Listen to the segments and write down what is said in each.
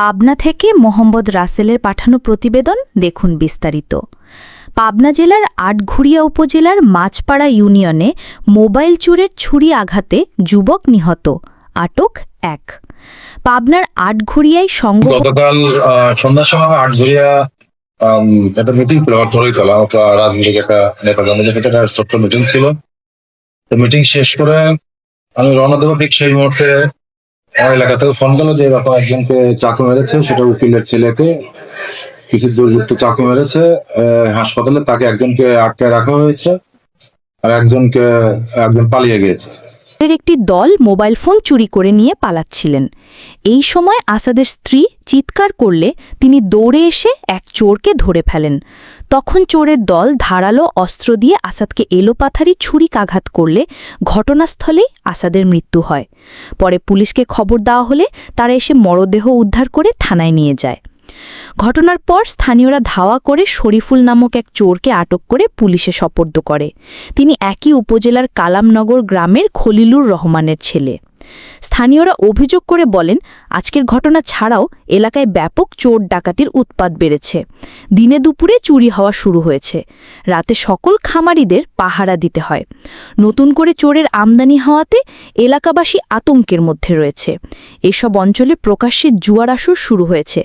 পাবনা থেকে মোহাম্মদ রাসেলের পাঠানো প্রতিবেদন দেখুন বিস্তারিত। পাবনা জেলার আটঘুরিয়া উপজেলার মাছপাড়া ইউনিয়নে মোবাইল চোরের ছুরি আঘাতে যুবক নিহত, আটক এক। পাবনার আটঘুরিয়ায় সংঘ গতকাল সন্ধ্যার সময় আটঘরিয়া একটা মিটিং ছিল রাজনৈতিক একটা সাথে একটা ছোট্ট মিটিং ছিল। মিটিং শেষ করে আমি রওনা ঠিক সেই মুহূর্তে আমার এলাকা থেকে ফোন গেল যে এরকম একজনকে চাকু মেরেছে, সেটা উকিলের ছেলেকে। কিছু দুর্বৃত্ত চাকু মেরেছে হাসপাতালে তাকে একজনকে আটকে রাখা হয়েছে আর একজনকে, একজন পালিয়ে গিয়েছে। একটি দল মোবাইল ফোন চুরি করে নিয়ে পালাচ্ছিলেন। এই সময় আসাদের স্ত্রী চিৎকার করলে তিনি দৌড়ে এসে এক চোরকে ধরে ফেলেন। তখন চোরের দল ধারালো অস্ত্র দিয়ে আসাদকে এলোপাথারি ছুরিকাঘাত করলে ঘটনাস্থলেই আসাদের মৃত্যু হয়। পরে পুলিশকে খবর দেওয়া হলে তারা এসে মরদেহ উদ্ধার করে থানায় নিয়ে যায়। ঘটনার পর স্থানীয়রা ধাওয়া করে শরীফুল নামক এক চোরকে আটক করে পুলিশে সপর্দ করে। তিনি একই উপজেলার কালামনগর গ্রামের খলিলুর রহমানের ছেলে। স্থানীয়রা অভিযোগ করে বলেন, আজকের ঘটনা ছাড়াও এলাকায় ব্যাপক চোর ডাকাতির উৎপাত বেড়েছে। দিনে দুপুরে চুরি হওয়া শুরু হয়েছে। রাতে সকল খামারিদের পাহারা দিতে হয়। নতুন করে চোরের আমদানি হওয়াতে এলাকাবাসী আতঙ্কের মধ্যে রয়েছে। এসব অঞ্চলে প্রকাশ্যে জুয়ার আসর শুরু হয়েছে।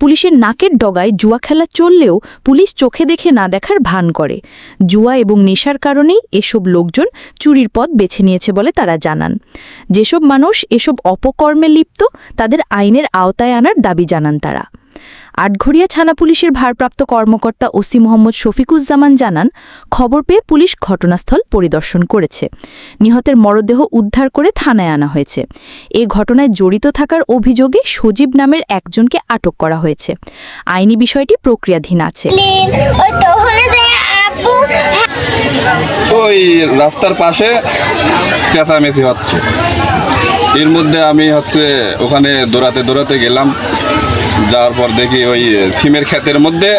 পুলিশের নাকের ডগায় জুয়া খেলা চললেও পুলিশ চোখে দেখে না দেখার ভান করে। জুয়া এবং নেশার কারণেই এসব লোকজন চুরির পথ বেছে নিয়েছে বলে তারা জানান। যেসব মানুষ এসব অপকর্মে লিপ্ত, তাদের আইনের আওতায় আনার দাবি জানান তারা। আটঘরিয়া থানা পুলিশের ভারপ্রাপ্ত কর্মকর্তা ওসি মোহাম্মদ শফিকুজ্জামান জানান, খবর পেয়ে পুলিশ ঘটনাস্থল পরিদর্শন করেছে। নিহতের মরদেহ উদ্ধার করে থানায় আনা হয়েছে। এ ঘটনায় জড়িত থাকার অভিযোগে সজীব নামের একজনকে আটক করা হয়েছে। আইনি বিষয়টি প্রক্রিয়াধীন আছে। ওই রাস্তার পাশে চেঁচামেচি হচ্ছে। এর মধ্যে আমি হচ্ছে ওখানে দৌড়াতে দৌড়াতে গেলাম। যাওয়ার পর দেখি ওই সিমের ক্ষেতের মধ্যে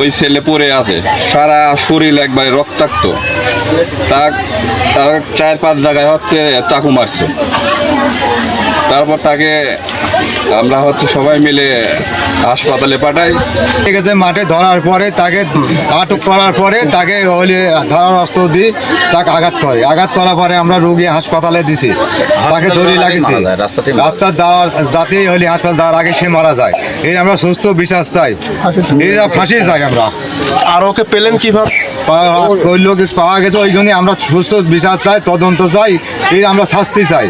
ওই ছেলে পড়ে আছে। সারা শরীর একবারে রক্তাক্ত। তাক তার চার পাঁচ জায়গায় হচ্ছে চাকু মারছে। তারপর তাকে আমরা হচ্ছে সবাই মিলে হাসপাতালে পাঠাই। ঠিক আছে মাঠে ধরার পরে তাকে আটক করার পরে তাকে হলে ধরার অস্ত্র দিয়ে তাকে আঘাত করে। আঘাত করার পরে আমরা রোগী হাসপাতালে দিছি। তাকে ধরে লাগিয়েছি। রাস্তা যাওয়ার যাতেই হলে হাসপাতাল যাওয়ার আগে সে মারা যায়। এই আমরা সুস্থ বিশ্বাস চাই। এই ফাঁসি চাই আমরা। আর ওকে পেলেন কীভাবে? ওই লোক পাওয়া গেছে ওই জন্যই আমরা সুস্থ বিচার চাই তদন্ত চাই এই আমরা শাস্তি চাই।